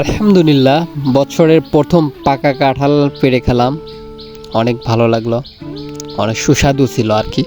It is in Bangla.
আলহামদুলিল্লাহ, বছরের প্রথম পাকা কাঁঠাল পেরে খেলাম। অনেক ভালো লাগল, অনেক সুস্বাদু ছিল আর কি।